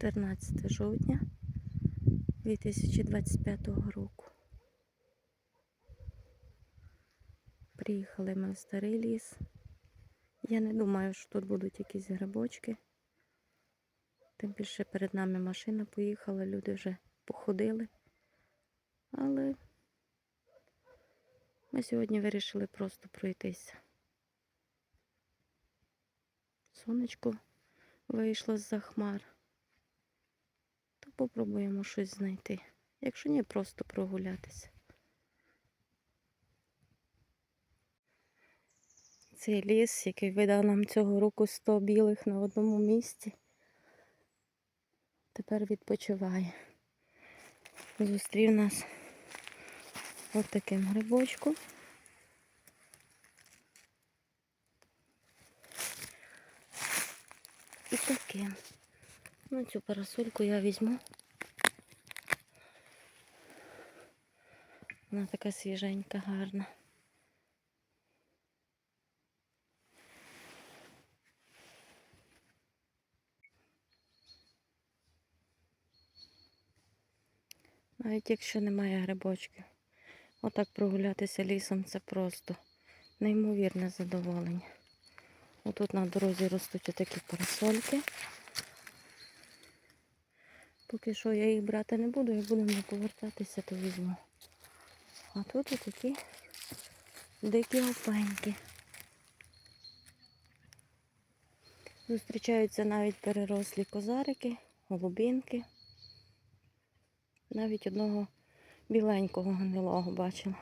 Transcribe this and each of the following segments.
14 жовтня 2025 року. Приїхали ми в старий ліс. Я не думаю, що тут будуть якісь грибочки. Тим більше перед нами машина поїхала, люди вже походили. Але ми сьогодні вирішили просто пройтися. Сонечко вийшло з-за хмар. Попробуємо щось знайти. Якщо ні, просто прогулятися. Цей ліс, який видав нам цього року 100 білих на одному місці, тепер відпочиває. Зустрів нас от таким грибочком. І таким. Ну, цю парасольку я візьму. Вона така свіженька, гарна. Навіть якщо немає грибочків. Отак прогулятися лісом це просто неймовірне задоволення. Отут на дорозі ростуть отакі парасольки. Поки що я їх брати не буду, як будемо повертатися, то візьму. А тут отакі дикі опеньки. Зустрічаються навіть перерослі козарики, голубінки. Навіть одного біленького гнилого бачила.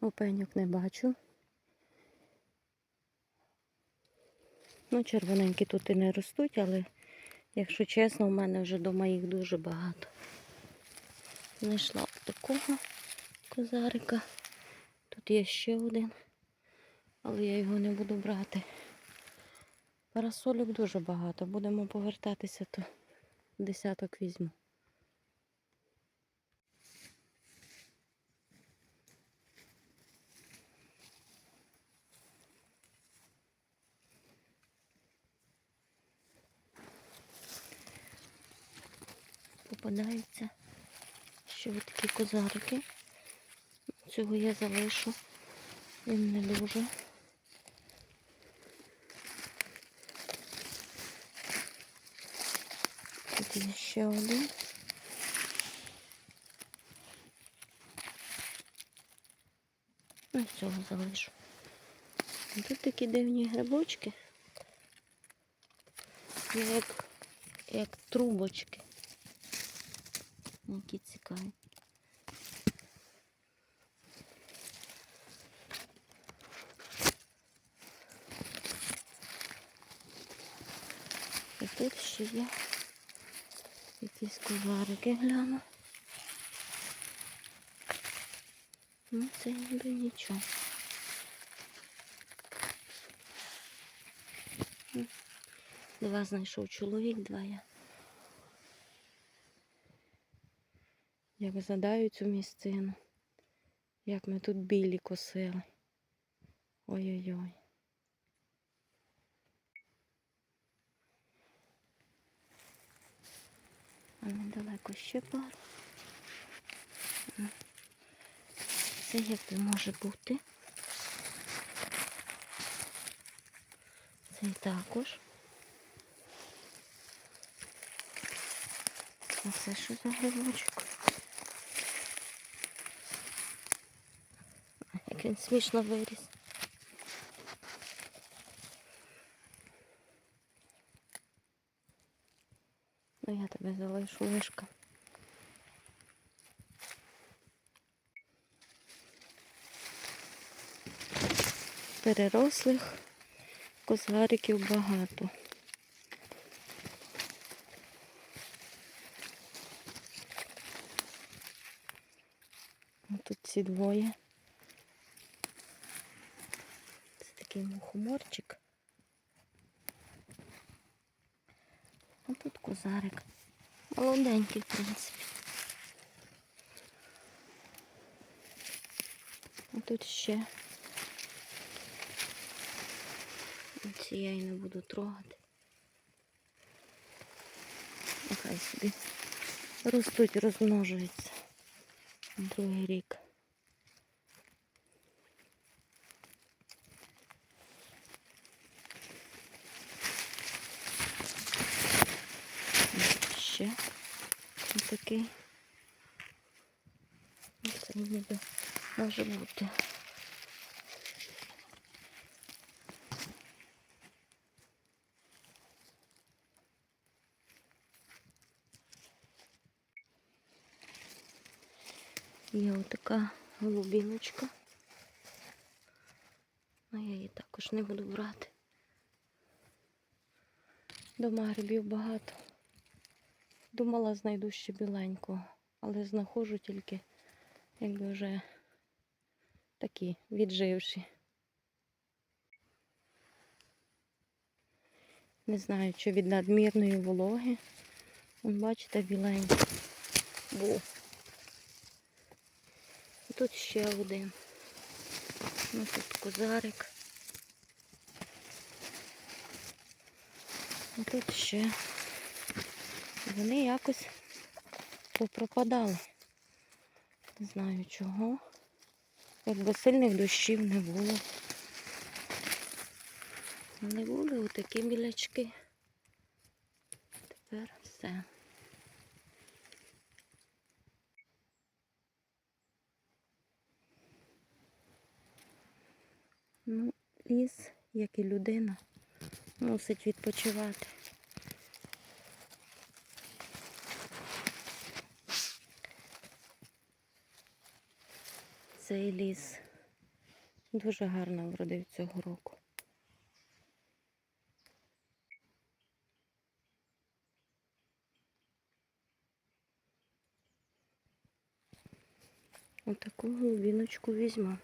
Опеньок не бачу. Ну, червоненькі тут і не ростуть, але, якщо чесно, у мене вже вдома їх дуже багато. Знайшла такого козарика. Тут є ще один, але я його не буду брати. Парасолів дуже багато. Будемо повертатися, то десяток візьму. Попадаються ще такі козарики. Цього я залишу. Він не дуже. Тут є ще один. Ну, цього залишу. Тут такі дивні грибочки. Ну, Як, як трубочки. Які цікаві. І тут ще є якісь коварики гляну. Ну, це ніби нічого. Два знайшов чоловік, два я. Як задаю цю місцину, як ми тут білі косили. Ой-ой-ой. А недалеко ще пару. Це як це може бути? Цей також. А це що за грибочок? Як він смішно виріс. Ну я тебе залишу лишка. Перерослих козгариків багато. Тут ці двоє. Це такий мухоморчик. А тут козарик. Молоденький, в принципі. А тут ще Цієї не буду трогати. Нехай собі ростуть, розмножуються. Другий рік. Ще такий. Це ніби може бути. Є отака голубіночка. А я її також не буду брати. Дома грибів багато. Думала, знайду ще біленького, але знаходжу тільки якби вже такі відживші. Не знаю, чи від надмірної вологи. Вон, бачите, біленький був. Тут ще один. Ну тут козарик. І тут ще. Вони якось попропадали. Не знаю чого. Якби сильних дощів не було. Не були отакі білячки. Тепер все. Ну, ліс, як і людина, мусить відпочивати. Цей ліс дуже гарно вродив цього року. Отаку глибиночку візьму.